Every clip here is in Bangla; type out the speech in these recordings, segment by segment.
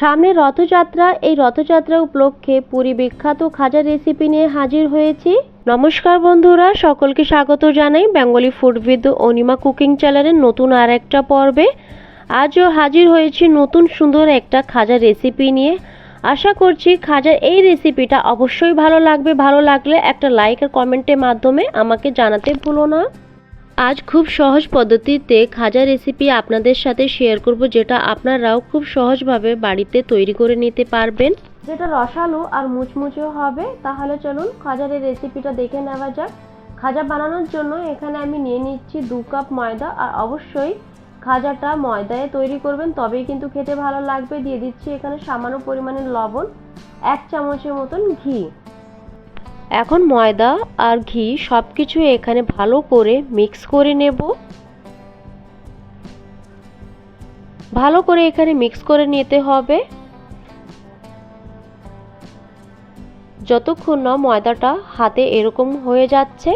সামনে রথযাত্রা, এই রথযাত্রা উপলক্ষে পুরী বিখ্যাত খাজা রেসিপি নিয়ে হাজির হয়েছি। নমস্কার বন্ধুরা, সকলকে স্বাগত জানাই Bengali food with Anima cooking চ্যানেলের নতুন আর একটা পর্বে। আজও হাজির হয়েছি নতুন সুন্দর একটা খাজা রেসিপি নিয়ে। আশা করছি খাজার এই রেসিপিটা অবশ্যই ভালো লাগবে। ভালো লাগলে একটা লাইক আর কমেন্টের মাধ্যমে আমাকে জানাতে ভুলো না। আজ খুব সহজ পদ্ধতিতে খাজা রেসিপি আপনাদের সাথে শেয়ার করব, যেটা আপনারাও খুব সহজভাবে বাড়িতে তৈরি করে নিতে পারবেন। যেটা রসালো আর মুচমুচে হবে, তাহলে চলুন খাজার এই রেসিপিটা দেখে নেওয়া যাক। খাজা বানানোর জন্য এখানে আমি নিয়ে নিচ্ছি দু কাপ ময়দা, আর অবশ্যই খাজাটা ময়দায় তৈরি করবেন, তবেই কিন্তু খেতে ভালো লাগবে। দিয়ে দিচ্ছি এখানে সামান্য পরিমাণের লবণ, এক চামচের মতন ঘি। এখন ময়দা আর ঘি সব কিছু এখানে ভালো করে মিক্স করে নেব। ভালো করে এখানে মিক্স করে নিতে হবে। যতক্ষণ না ময়দাটা হাতে এরকম হয়ে যাচ্ছে।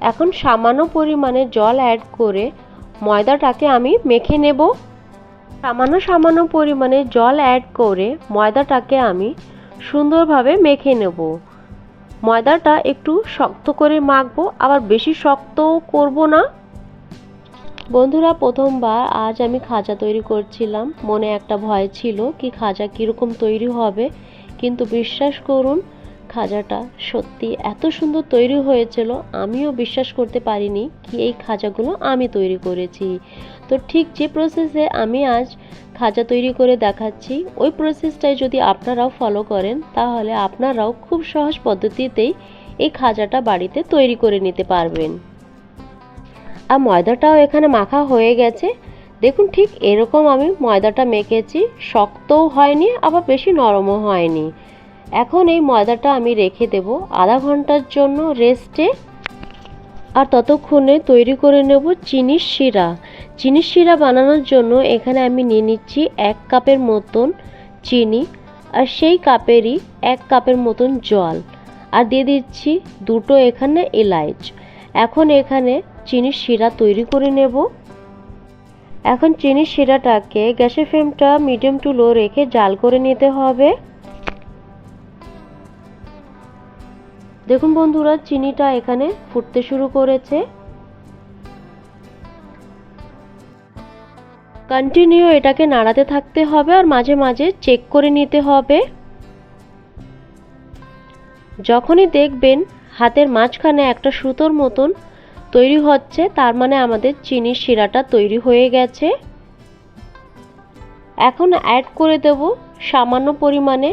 এখন সামান্য পরিমাণে জল অ্যাড করে ময়দাটাকে আমি মেখে নেব। সামান্য সামান্য পরিমাণে জল অ্যাড করে ময়দাটাকে আমি সুন্দরভাবে মেখে নেব। ময়দাটা একটু শক্ত করে মাখবো, আবার বেশি শক্ত করব না। বন্ধুরা, প্রথমবার আজ আমি খাজা তৈরি করছিলাম। মনে একটা ভয় ছিল কি খাজা কীরকম তৈরি হবে, কিন্তু বিশ্বাস করুন খাজাটা সত্যি এত সুন্দর তৈরি হয়েছিল, আমিও বিশ্বাস করতে পারিনি কি এই খাজাগুলো আমি তৈরি করেছি। তো ঠিক যে প্রসেসে আমি আজ খাজা তৈরি করে দেখাচ্ছি, ওই প্রসেসটাই যদি আপনারাও ফলো করেন, তাহলে আপনারাও খুব সহজ পদ্ধতিতেই এই খাজাটা বাড়িতে তৈরি করে নিতে পারবেন। আর ময়দাটাও এখানে মাখা হয়ে গেছে। দেখুন ঠিক এরকম আমি ময়দাটা মেখেছি, শক্তও হয়নি, আবার বেশি নরমও হয়নি। এখন এই ময়দাটা আমি রেখে দেব আধা ঘণ্টার জন্য রেস্টে। আর ততক্ষণে তৈরি করে নেব চিনির শিরা। চিনির শিরা বানানোর জন্য এখানে আমি নিয়ে নিচ্ছি এক কাপের মতন চিনি আর সেই কাপেরই এক কাপের মতন জল। আর দিয়ে দিচ্ছি দুটো এখানে এলাইচ। এখন এখানে চিনির শিরা তৈরি করে নেব। এখন চিনির শিরাটাকে গ্যাসের ফ্লেমটা মিডিয়াম টু লো রেখে জাল করে নিতে হবে। দেখুন বন্ধুরা, চিনিটা এখানে ফুটতে শুরু করেছে। কন্টিনিউ এটাকে নাড়াতে থাকতে হবে আর মাঝে মাঝে চেক করে নিতে হবে। যখনই দেখবেন হাতের মাঝখানে একটা সুতোর মতন তৈরি হচ্ছে, তার মানে আমাদের চিনির শিরাটা তৈরি হয়ে গেছে। এখন অ্যাড করে দেব সামান্য পরিমাণে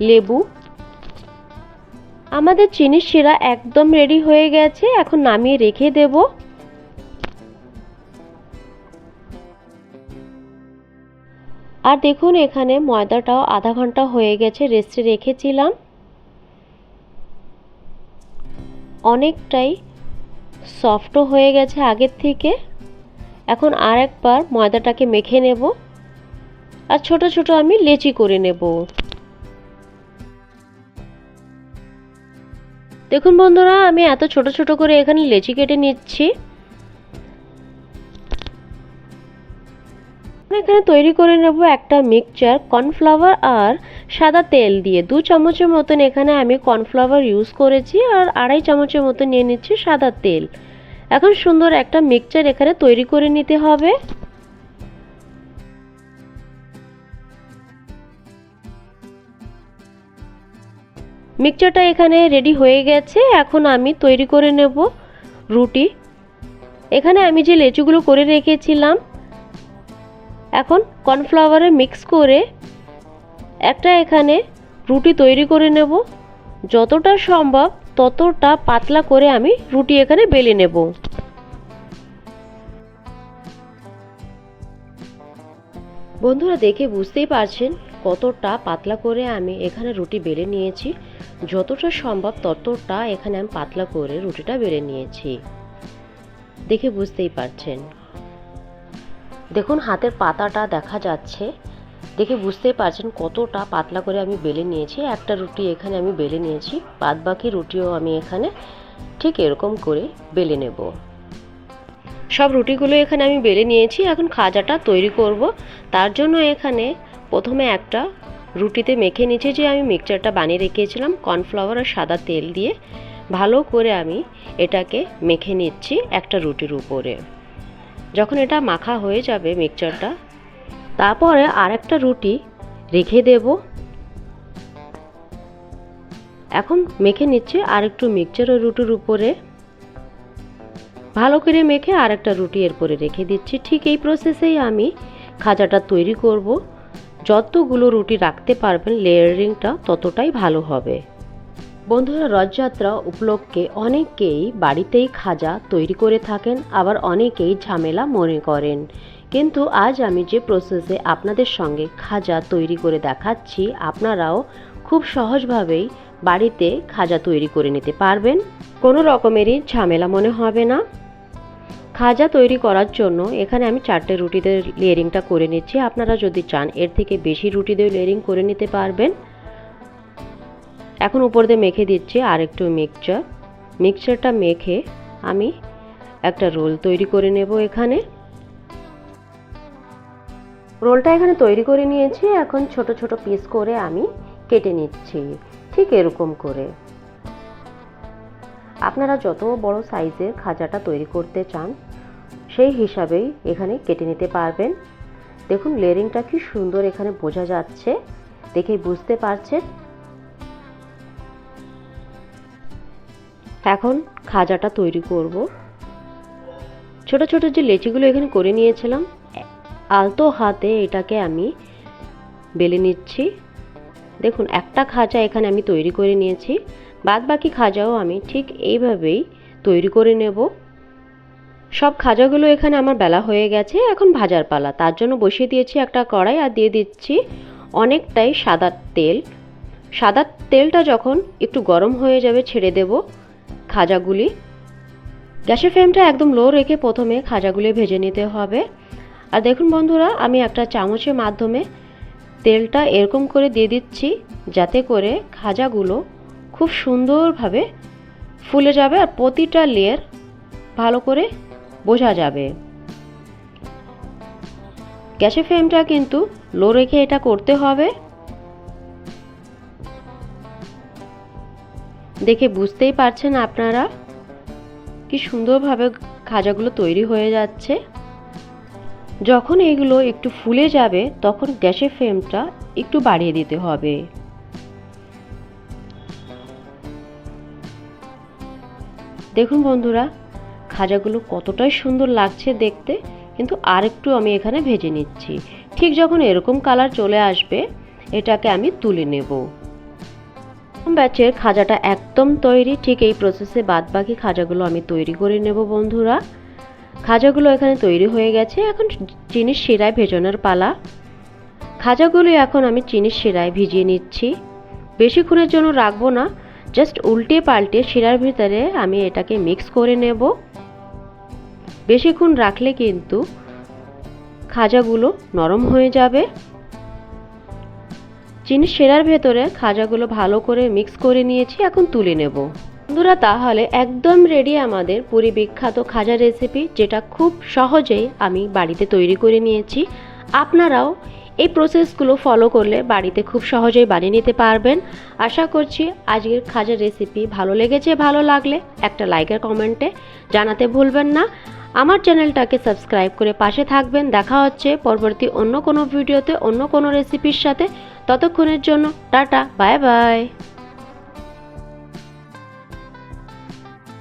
লেবু। আমাদের চিনির শিরা একদম রেডি হয়ে গেছে, এখন নামিয়ে রেখে দেব। আর দেখুন, এখানে ময়দাটাও আধা ঘণ্টা হয়ে গেছে রেস্টে রেখেছিলাম। অনেকটাই সফটও হয়ে গেছে আগের থেকে। এখন আর একবার ময়দাটাকে মেখে নেব। আর ছোট ছোট আমি লেচি করে নেব। দেখুন বন্ধুরা, আমি এত ছোট ছোট করে এখানে লেচি কেটে নিচ্ছি। এখানে তৈরি করে নেব একটা মিক্সচার কর্নফ্লাওয়ার আর সাদা তেল দিয়ে। দু চামচের মতন এখানে আমি কর্নফ্লাওয়ার ইউজ করেছি আর আড়াই চামচের মতন নিয়ে নিচ্ছি সাদা তেল। এখন সুন্দর একটা মিক্সচার এখানে তৈরি করে নিতে হবে। মিক্সচারটা এখানে রেডি হয়ে গেছে, এখন আমি তৈরি করে নেব রুটি। এখানে আমি যে লেচুগুলো করে রেখেছিলাম, এখন কর্নফ্লাওয়ারে মিক্স করে একটা এখানে রুটি তৈরি করে নেব। যতটা সম্ভব ততটা পাতলা করে আমি রুটি এখানে বেলে নেব। বন্ধুরা দেখে বুঝতেই পারছেন কতটা পাতলা করে আমি এখানে রুটি বেলে নিয়েছি, যতটা সম্ভব ততটা এখানে আমি পাতলা করে রুটিটা বেলে নিয়েছি। দেখে বুঝতেই পারছেন। দেখুন, হাতের পাতাটা দেখা যাচ্ছে। দেখে বুঝতেই পারছেন কতটা পাতলা করে আমি বেলে নিয়েছি। একটা রুটি এখানে আমি বেলে নিয়েছি বাদ বাকি রুটিও আমি এখানে ঠিক এরকম করে বেলে নেব। সব রুটিগুলো এখানে আমি বেলে নিয়েছি। এখন খাজাটা তৈরি করব। তার জন্য এখানে প্রথমে একটা রুটিতে মেখে নিচে যে আমি মিক্সচারটা বানিয়ে রেখেছিলাম, কর্নফ্লাওয়ার আর সাদা তেল দিয়ে। ভালো করে আমি এটাকে মেখে নিচ্ছি একটা রুটির উপরে। যখন এটা মাখা হয়ে যাবে মিক্সচারটা, তারপরে আরেকটা রুটি রেখে দেব। এখন মেখে নিচ্ছে আর একটু মিক্সচার ওই রুটির উপরে। ভালো করে মেখে আরেকটা রুটি এরপরে রেখে দিচ্ছি। ঠিক এই প্রসেসেই আমি খাজাটা তৈরি করব। যতগুলো রুটি রাখতে পারবেন, লেয়ারিংটা ততটাই ভালো হবে। বন্ধুরা, রথযাত্রা উপলক্ষে অনেকেই বাড়িতেই খাজা তৈরি করে থাকেন, আবার অনেকেই ঝামেলা মনে করেন। কিন্তু আজ আমি যে প্রসেসে আপনাদের সঙ্গে খাজা তৈরি করে দেখাচ্ছি, আপনারাও খুব সহজভাবেই বাড়িতে খাজা তৈরি করে নিতে পারবেন। কোনো রকমেরই ঝামেলা মনে হবে না। খাজা তৈরি করার জন্য এখানে আমি চারটে রুটিতে লেয়ারিংটা করে নিচ্ছি। আপনারা যদি চান, এর থেকে বেশি রুটি দিয়ে লেয়ারিং করে নিতে পারবেন। এখন উপর দিয়ে মেখে দিচ্ছি আর একটু মিক্সচার মিক্সচারটা মেখে আমি একটা রোল তৈরি করে নেব এখানে। রোলটা এখানে তৈরি করে নিয়েছি। এখন ছোট ছোট পিস করে আমি কেটে নিচ্ছি। ঠিক এরকম করে। আপনারা যত বড় সাইজের খাজাটা তৈরি করতে চান সেই হিসাবেই এখানে কেটে নিতে পারবেন। দেখুন, লেয়ারিংটা কি সুন্দর এখানে বোঝা যাচ্ছে। দেখেই বুঝতে পারছেন। এখন খাজাটা তৈরি করব। ছোট ছোট যে লেচিগুলো এখানে করে নিয়েছিলাম, আলতো হাতে এটাকে আমি বেলে নিচ্ছি। দেখুন, একটা খাজা এখানে আমি তৈরি করে নিয়েছি। বাদ বাকি খাজাও আমি ঠিক এইভাবেই তৈরি করে নেব। সব খাজাগুলো এখানে আমার বেলা হয়ে গেছে, এখন ভাজার পালা। তার জন্য বসিয়ে দিয়েছি একটা কড়াই আর দিয়ে দিচ্ছি অনেকটাই সাদা তেল। সাদা তেলটা যখন একটু গরম হয়ে যাবে ছেড়ে দেব খাজাগুলি। গ্যাসের ফ্লেমটা একদম লো রেখে প্রথমে খাজাগুলি ভেজে নিতে হবে। আর দেখুন বন্ধুরা, আমি একটা চামচের মাধ্যমে তেলটা এরকম করে দিয়ে দিচ্ছি যাতে করে খাজাগুলো খুব সুন্দরভাবে ফুলে যাবে আর প্রতিটা লেয়ার ভালো করে বোঝা যাবে। গ্যাসের ফ্লেমটা কিন্তু লো রেখে এটা করতে হবে। দেখে বুঝতেই পারছেন আপনারা কি সুন্দরভাবে খাজাগুলো তৈরি হয়ে যাচ্ছে। যখন এগুলো একটু ফুলে যাবে, তখন গ্যাসের ফ্লেমটা একটু বাড়িয়ে দিতে হবে। দেখুন বন্ধুরা খাজাগুলো কতটাই সুন্দর লাগছে দেখতে, কিন্তু আরেকটু আমি এখানে ভেজে নিচ্ছি। ঠিক যখন এরকম কালার চলে আসবে, এটাকে আমি তুলে নেব। ব্যাচের খাজাটা একদম তৈরি, ঠিক এই প্রসেসে বাদ বাকি খাজাগুলো আমি তৈরি করে নেব বন্ধুরা। খাজাগুলো এখানে তৈরি হয়ে গেছে, এখন চিনির শিরায় ভেজানোর পালা। খাজাগুলো এখন আমি চিনির শিরায় ভিজিয়ে নিচ্ছি। বেশিক্ষণের জন্য রাখব না জাস্ট উল্টে পাল্টে শিরার ভিতরে আমি এটাকে মিক্স করে নেব। বেশিক্ষণ রাখলে কিন্তু খাজাগুলো নরম হয়ে যাবে। চিনি সেরার ভেতরে খাজাগুলো ভালো করে মিক্স করে নিয়েছি, এখন তুলে নেব। বন্ধুরা, তাহলে একদম রেডি আমাদের পুরি বিখ্যাত খাজা রেসিপি যেটা খুব সহজেই আমি বাড়িতে তৈরি করে নিয়েছি। আপনারাও এই প্রসেসগুলো ফলো করলে বাড়িতে খুব সহজেই বানিয়ে নিতে পারবেন। আশা করছি আজকের খাজার রেসিপি ভালো লেগেছে, ভালো লাগলে একটা লাইকের কমেন্টে জানাতে ভুলবেন না। আমার চ্যানেলটাকে সাবস্ক্রাইব করে পাশে থাকবেন। দেখা হচ্ছে পরবর্তী অন্য কোনো ভিডিওতে অন্য কোনো রেসিপির সাথে। ততক্ষণের জন্য টাটা বাই বাই